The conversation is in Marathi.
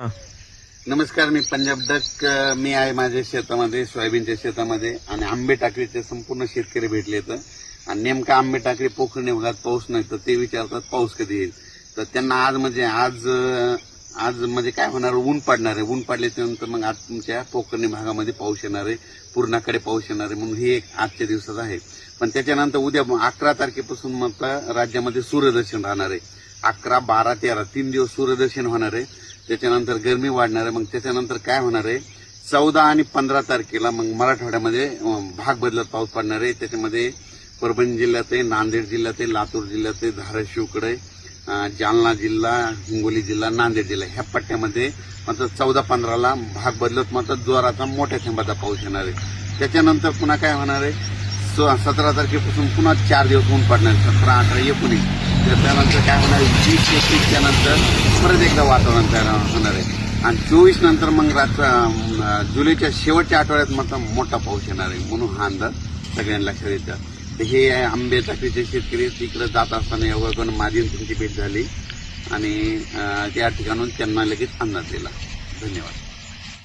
नमस्कार मी पंजाब डक मी आहे माझ्या शेतामध्ये सोयाबीनच्या शेतामध्ये आणि आंबे टाकळीचे संपूर्ण शेतकरी भेटले तर. आणि नेमका आंबे टाकळी पोखरणी भागात पाऊस नाही तर ते विचारतात पाऊस कधी येईल? तर त्यांना आज म्हणजे आज आज म्हणजे काय होणार? ऊन पडणार आहे. ऊन पडल्याच्यानंतर मग आज तुमच्या पोखरणी भागामध्ये पाऊस येणार आहे. पूर्णाकडे पाऊस येणार आहे. म्हणून हे एक आजच्या दिवसात आहे. पण त्याच्यानंतर उद्या अकरा तारखेपासून मग राज्यामध्ये सूर्यदर्शन राहणार आहे. अकरा बारा तेरा तीन दिवस सूर्यदर्शन होणार आहे. त्याच्यानंतर गरमी वाढणार आहे. मग त्याच्यानंतर काय होणार आहे? चौदा आणि पंधरा तारखेला मग मराठवाड्यामध्ये भाग बदलत पाऊस पडणार आहे. त्याच्यामध्ये परभणी जिल्ह्यात आहे नांदेड जिल्ह्यात आहे लातूर जिल्ह्यात आहे धाराशिवकडे जालना जिल्हा हिंगोली जिल्हा नांदेड जिल्हा. ह्या पट्ट्यामध्ये मात्र चौदा पंधराला भाग बदलत मात्र जोराचा मोठ्या थेंबाचा पाऊस येणार आहे. त्याच्यानंतर पुन्हा काय होणार आहे? सतरा तारखेपासून पुन्हा चार दिवस ऊन पडणार सतरा अठरा एकोणीस. तर त्यानंतर काय होणार वीस एकवीसच्या नंतर परत एकदा वातावरण तयार होणार आहे. आणि चोवीस नंतर मग रात्र जुलैच्या शेवटच्या आठवड्यात मात्र मोठा पाऊस येणार आहे म्हणून हा अंदाज सगळ्यांना लक्षात येतं तर हे आहे आंबे चाकरीचे शेतकरी तिकडे जात असताना एवढं करून माझी त्यांची भेट झाली. आणि त्या ठिकाणून त्यांना लगेच अंदाज दिला. धन्यवाद.